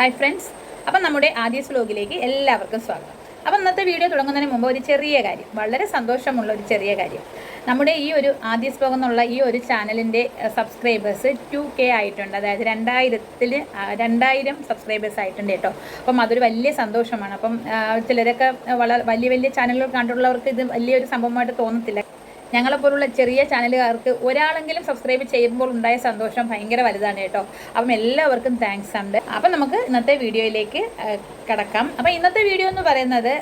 Hi friends അപ്പം നമ്മുടെ ആദ്യ വ്ലോഗിലേക്ക് എല്ലാവർക്കും സ്വാഗതം. അപ്പം ഇന്നത്തെ വീഡിയോ തുടങ്ങുന്നതിന് മുമ്പ് ഒരു ചെറിയ കാര്യം. വളരെ സന്തോഷമുള്ള ഒരു ചെറിയ കാര്യം. നമ്മുടെ ഈ ഒരു ആദ്യ വ്ലോഗ് എന്നുള്ള ഈ ഒരു ചാനലിന്റെ സബ്സ്ക്രൈബേഴ്സ് ടു കെ ആയിട്ടുണ്ട്. അതായത് രണ്ടായിരത്തിൽ രണ്ടായിരം സബ്സ്ക്രൈബേഴ്സ് ആയിട്ടുണ്ട് കേട്ടോ. അപ്പം അതൊരു വലിയ സന്തോഷമാണ്. അപ്പം ചിലരൊക്കെ വളരെ വലിയ വലിയ ചാനലുകൾ കണ്ടിട്ടുള്ളവർക്ക് ഇത് വലിയൊരു സംഭവമായിട്ട് തോന്നത്തില്ല. ഞങ്ങളെപ്പോലുള്ള ചെറിയ ചാനലുകാർക്ക് ഒരാളെങ്കിലും സബ്സ്ക്രൈബ് ചെയ്യുമ്പോൾ ഉണ്ടായ സന്തോഷം ഭയങ്കര വലുതാണ് കേട്ടോ. അപ്പം എല്ലാവർക്കും താങ്ക്സ് ഉണ്ട്. അപ്പം നമുക്ക് ഇന്നത്തെ വീഡിയോയിലേക്ക് കടക്കാം. അപ്പം ഇന്നത്തെ വീഡിയോ എന്ന് പറയുന്നത്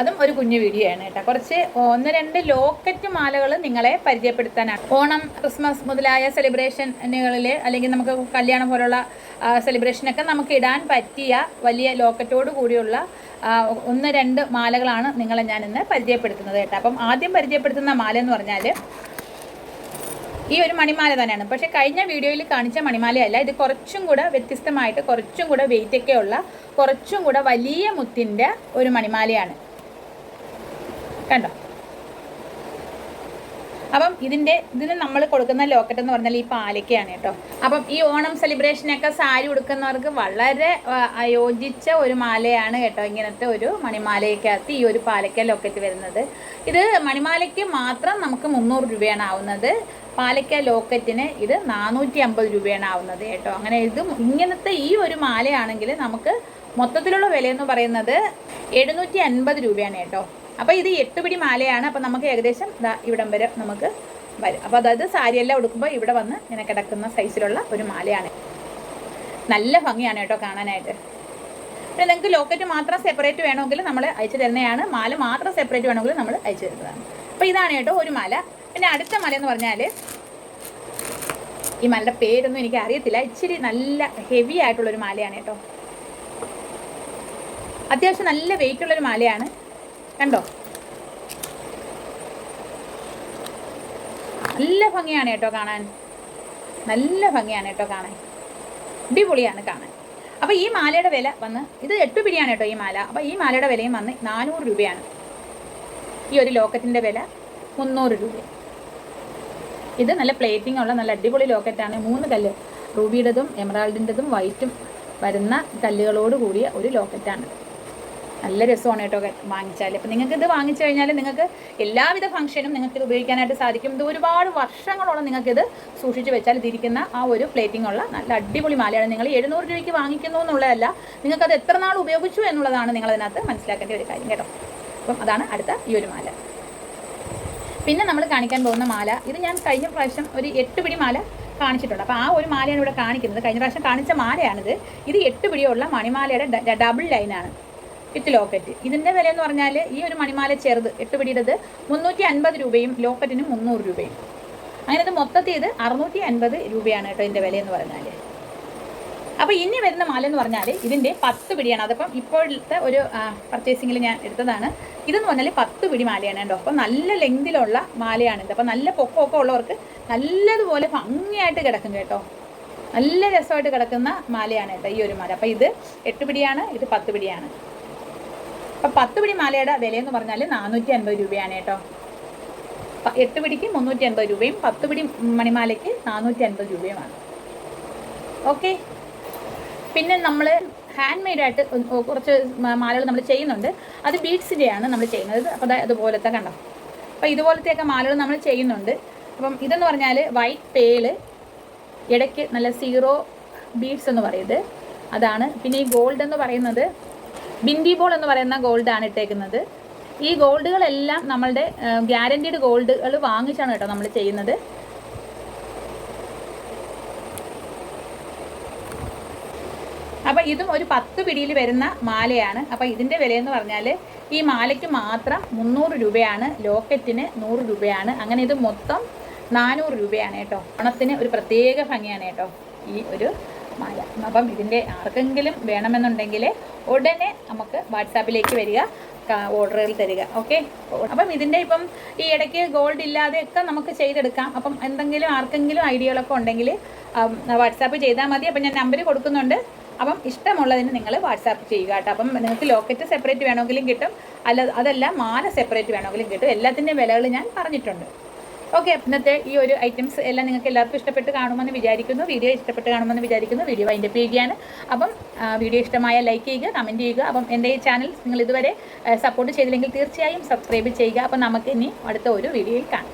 അതും ഒരു കുഞ്ഞു വീഡിയോ ആണ് കേട്ടോ. കുറച്ച് ഒന്ന് രണ്ട് ലോക്കറ്റ് മാലകൾ നിങ്ങളെ പരിചയപ്പെടുത്താനാണ്. ഓണം ക്രിസ്മസ് മുതലായ സെലിബ്രേഷനുകളിൽ അല്ലെങ്കിൽ നമുക്ക് കല്യാണം പോലുള്ള സെലിബ്രേഷനൊക്കെ നമുക്ക് ഇടാൻ പറ്റിയ വലിയ ലോക്കറ്റോട് കൂടിയുള്ള ഒന്ന് രണ്ട് മാലകളാണ് നിങ്ങളെ ഞാൻ ഇന്ന് പരിചയപ്പെടുത്തുന്നത് കേട്ടോ. അപ്പം ആദ്യം പരിചയപ്പെടുത്തുന്ന മാല എന്ന് പറഞ്ഞാൽ ഈ ഒരു മണിമാല തന്നെയാണ്. പക്ഷേ കഴിഞ്ഞ വീഡിയോയിൽ കാണിച്ച മണിമാലയല്ല ഇത് കുറച്ചും കൂടെ വ്യത്യസ്തമായിട്ട് കുറച്ചും കൂടെ വെയിറ്റൊക്കെയുള്ള കുറച്ചും കൂടെ വലിയ മുത്തിന്റെ ഒരു മണിമാലയാണ്. കണ്ടോ? അപ്പം ഇതിന്റെ ഇതിന് നമ്മൾ കൊടുക്കുന്ന ലോക്കറ്റ് എന്ന് പറഞ്ഞാൽ ഈ പാലക്കയാണ് കേട്ടോ. അപ്പം ഈ ഓണം സെലിബ്രേഷനൊക്കെ സാരി ഉടുക്കുന്നവർക്ക് വളരെ യോജിച്ച ഒരു മാലയാണ് കേട്ടോ ഇങ്ങനത്തെ ഒരു മണിമാലയ്ക്കകത്ത് ഈ ഒരു പാലക്ക ലോക്കറ്റ് വരുന്നത്. ഇത് മണിമാലയ്ക്ക് മാത്രം നമുക്ക് മുന്നൂറ് രൂപയാണ് ആവുന്നത്. പാലക്ക ലോക്കറ്റിന് ഇത് നാനൂറ്റി അമ്പത് രൂപയാണ് ആവുന്നത് കേട്ടോ. അങ്ങനെ ഇത് ഇങ്ങനത്തെ ഈ ഒരു മാലയാണെങ്കിൽ നമുക്ക് മൊത്തത്തിലുള്ള വിലയെന്ന് പറയുന്നത് എഴുന്നൂറ്റി അൻപത് രൂപയാണ് കേട്ടോ. അപ്പോൾ ഇത് എട്ട് പിടി മാലയാണ്. അപ്പോൾ നമുക്ക് ഏകദേശം ഇതാ ഇവിടം വരെ നമുക്ക് വരും. അപ്പോൾ അതായത് സാരിയെല്ലാം ഉടുക്കുമ്പോൾ ഇവിടെ വന്ന് ഇങ്ങനെ കിടക്കുന്ന സൈസിലുള്ള ഒരു മാലയാണ്. നല്ല ഭംഗിയാണ് കേട്ടോ കാണാനായിട്ട്. പിന്നെ നിങ്ങൾക്ക് ലോക്കറ്റ് മാത്രം സെപ്പറേറ്റ് വേണമെങ്കിൽ നമ്മൾ അയച്ചു തരുന്നതാണ്. മാല മാത്രം സെപ്പറേറ്റ് വേണമെങ്കിൽ നമ്മൾ അയച്ചു തരുന്നതാണ്. അപ്പോൾ ഇതാണ് കേട്ടോ ഒരു മാല. പിന്നെ അടുത്ത മല എന്ന് പറഞ്ഞാൽ ഈ മലയുടെ പേരൊന്നും എനിക്ക് അറിയത്തില്ല. ഇച്ചിരി നല്ല ഹെവി ആയിട്ടുള്ളൊരു മാലയാണ് കേട്ടോ. അത്യാവശ്യം നല്ല വെയിറ്റ് ഉള്ളൊരു മാലയാണ്. കണ്ടോ? നല്ല ഭംഗിയാണ് കേട്ടോ കാണാൻ. നല്ല ഭംഗിയാണ് കേട്ടോ കാണാൻ. അടിപൊളിയാണ് കാണാൻ. അപ്പോൾ ഈ മാലയുടെ വില വന്ന് ഇത് എട്ട് പിടിയാണ് കേട്ടോ ഈ മാല. അപ്പോൾ ഈ മാലയുടെ വിലയും വന്ന് നാനൂറ് രൂപയാണ്. ഈ ഒരു ലോക്കറ്റിന്റെ വില മുന്നൂറ് രൂപ. ഇത് നല്ല പ്ലേറ്റിംഗ് ഉള്ള നല്ല അടിപൊളി ലോക്കറ്റാണ് മൂന്ന് കല്ല്. റൂബിയുടേതും എമറാൾഡിന്റെതും വൈറ്റും വരുന്ന കല്ലുകളോട് കൂടിയ ഒരു ലോക്കറ്റാണ് നല്ല രസമാണ് കേട്ടോ വാങ്ങിച്ചാൽ അപ്പം നിങ്ങൾക്ക് ഇത് വാങ്ങിച്ചു കഴിഞ്ഞാൽ നിങ്ങൾക്ക് എല്ലാവിധ ഫംഗ്ഷനും നിങ്ങൾക്ക് ഇത് ഉപയോഗിക്കാനായിട്ട് സാധിക്കും. ഇത് ഒരുപാട് വർഷങ്ങളോളം നിങ്ങൾക്കിത് സൂക്ഷിച്ച് വെച്ചാൽ ഇതിരിക്കുന്ന ആ ഒരു പ്ലേറ്റിംഗ് ഉള്ള നല്ല അടിപൊളി മാലയാണ്. നിങ്ങൾ എഴുന്നൂറ് രൂപയ്ക്ക് വാങ്ങിക്കുന്നു എന്നുള്ളതല്ല നിങ്ങൾക്കത് എത്ര നാൾ ഉപയോഗിച്ചു എന്നുള്ളതാണ് നിങ്ങളതിനകത്ത് മനസ്സിലാക്കേണ്ട ഒരു കാര്യം കേട്ടോ. അപ്പം അതാണ് അടുത്ത ഈ ഒരു മാല. പിന്നെ നമ്മൾ കാണിക്കാൻ പോകുന്ന മാല ഇത് ഞാൻ കഴിഞ്ഞ പ്രാവശ്യം ഒരു എട്ട് പിടി മാല കാണിച്ചിട്ടുണ്ട്. അപ്പോൾ ആ ഒരു മാലയാണ് ഇവിടെ കാണിക്കുന്നത്. കഴിഞ്ഞ പ്രാവശ്യം കാണിച്ച മാലയാണിത്. ഇത് എട്ട് പിടിയുള്ള മണിമാലയുടെ ഡബിൾ ലൈനാണ് വിത്ത് ലോക്കറ്റ്. ഇതിന്റെ വില എന്ന് പറഞ്ഞാൽ ഈ ഒരു മണിമാല ചെറുത് എട്ട് പിടിയുടേത് മുന്നൂറ്റി അൻപത് രൂപയും ലോക്കറ്റിന് മുന്നൂറ് രൂപയും. അങ്ങനെ ഇത് മൊത്തത്തിൽ ഇത് അറുന്നൂറ്റി അൻപത് രൂപയാണ് കേട്ടോ ഇതിന്റെ വില എന്ന് പറഞ്ഞാൽ അപ്പോൾ ഇനി വരുന്ന മാല എന്ന് പറഞ്ഞാൽ ഇതിന്റെ പത്ത് പിടിയാണ്. അതിപ്പം ഇപ്പോഴത്തെ ഒരു പർച്ചേസിങ്ങിൽ ഞാൻ എടുത്തതാണ്. ഇതെന്ന് പറഞ്ഞാൽ പത്ത് പിടി മാലയാണ് കേട്ടോ. അപ്പോൾ നല്ല ലെങ്തിലുള്ള മാലയാണിത് അപ്പോൾ നല്ല പൊക്കമൊക്കെ ഉള്ളവർക്ക് നല്ലതുപോലെ ഭംഗിയായിട്ട് കിടക്കും കേട്ടോ. നല്ല രസമായിട്ട് കിടക്കുന്ന മാലയാണ് കേട്ടോ ഈ ഒരു മാല. അപ്പോൾ ഇത് എട്ട് പിടിയാണ് ഇത് പത്ത് പിടിയാണ്. അപ്പം പത്ത് പിടി മാലയുടെ വിലയെന്ന് പറഞ്ഞാൽ നാനൂറ്റി അൻപത് രൂപയാണ് കേട്ടോ. എട്ട് പിടിക്ക് മുന്നൂറ്റി അൻപത് രൂപയും പത്ത് പിടി മണിമാലയ്ക്ക് നാനൂറ്റി അൻപത് രൂപയുമാണ്. ഓക്കെ? പിന്നെ നമ്മൾ ഹാൻഡ് മെയ്ഡായിട്ട് കുറച്ച് മാലകൾ നമ്മൾ ചെയ്യുന്നുണ്ട്. അത് ബീഡ്സിന്റെയാണ് നമ്മൾ ചെയ്യുന്നത്. അപ്പോൾ അതുപോലത്തെ കണ്ടോ? അപ്പോൾ ഇതുപോലത്തെയൊക്കെ മാലകൾ നമ്മൾ ചെയ്യുന്നുണ്ട്. അപ്പം ഇതെന്ന് പറഞ്ഞാൽ വൈറ്റ് പേൾ ഇടയ്ക്ക് നല്ല സീറോ ബീഡ്സ് എന്ന് പറയുന്നത്. അതാണ്. പിന്നെ ഈ ഗോൾഡ് എന്ന് പറയുന്നത് ബിന്ദി ബോൾ എന്ന് പറയുന്ന ഗോൾഡാണ് ഇട്ടേക്കുന്നത്. ഈ ഗോൾഡുകളെല്ലാം നമ്മളുടെ ഗ്യാരണ്ടീഡ് ഗോൾഡുകൾ വാങ്ങിച്ചാണ് കേട്ടോ നമ്മൾ ചെയ്യുന്നത്. അപ്പം ഇതും ഒരു പത്ത് പിടിയിൽ വരുന്ന മാലയാണ്. അപ്പം ഇതിന്റെ വിലയെന്ന് പറഞ്ഞാൽ ഈ മാലയ്ക്ക് മാത്രം മുന്നൂറ് രൂപയാണ് ലോക്കറ്റിന് നൂറ് രൂപയാണ്. അങ്ങനെ ഇത് മൊത്തം നാനൂറ് രൂപയാണ് കേട്ടോ. ഓണത്തിന് ഒരു പ്രത്യേക ഭംഗിയാണ് കേട്ടോ ഈ ഒരു മാല അപ്പം ഇതിന്റെ ആർക്കെങ്കിലും വേണമെന്നുണ്ടെങ്കിൽ ഉടനെ നമുക്ക് വാട്സാപ്പിലേക്ക് വരിക ഓർഡറുകൾ തരിക ഓക്കെ? അപ്പം ഇതിന്റെ ഇപ്പം ഈ ഇടയ്ക്ക് ഗോൾഡ് ഇല്ലാതെയൊക്കെ നമുക്ക് ചെയ്തെടുക്കാം. അപ്പം എന്തെങ്കിലും ആർക്കെങ്കിലും ഐഡിയകളൊക്കെ ഉണ്ടെങ്കിൽ വാട്സാപ്പ് ചെയ്താൽ മതി. അപ്പം ഞാൻ നമ്പർ കൊടുക്കുന്നുണ്ട്. അപ്പം ഇഷ്ടമുള്ളതിന് നിങ്ങൾ വാട്സാപ്പ് ചെയ്യുക കേട്ടോ. അപ്പം നിങ്ങൾക്ക് ലോക്കറ്റ് സെപ്പറേറ്റ് വേണമെങ്കിലും കിട്ടും. അല്ല അതല്ല മാല സെപ്പറേറ്റ് വേണമെങ്കിലും കിട്ടും. എല്ലാത്തിന്റെയും വിലകൾ ഞാൻ പറഞ്ഞിട്ടുണ്ട്. ഓക്കെ ഇന്നത്തെ ഈ ഒരു ഐറ്റംസ് എല്ലാം നിങ്ങൾക്ക് എല്ലാവർക്കും ഇഷ്ടപ്പെട്ട് കാണുമെന്ന് വിചാരിക്കുന്നു. വീഡിയോ ഇഷ്ടപ്പെട്ട് കാണുമെന്ന് വിചാരിക്കുന്നു. വീഡിയോ അതിന്റെ പേജിയാണ് അപ്പം വീഡിയോ ഇഷ്ടമായ ലൈക്ക് ചെയ്യുക കമന്റ് ചെയ്യുക. അപ്പം എന്റെ ഈ ചാനൽ നിങ്ങൾ ഇതുവരെ സപ്പോർട്ട് ചെയ്തില്ലെങ്കിൽ തീർച്ചയായും സബ്സ്ക്രൈബ് ചെയ്യുക. അപ്പം നമുക്ക് ഇനി അടുത്ത ഒരു വീഡിയോയിൽ കാണാം.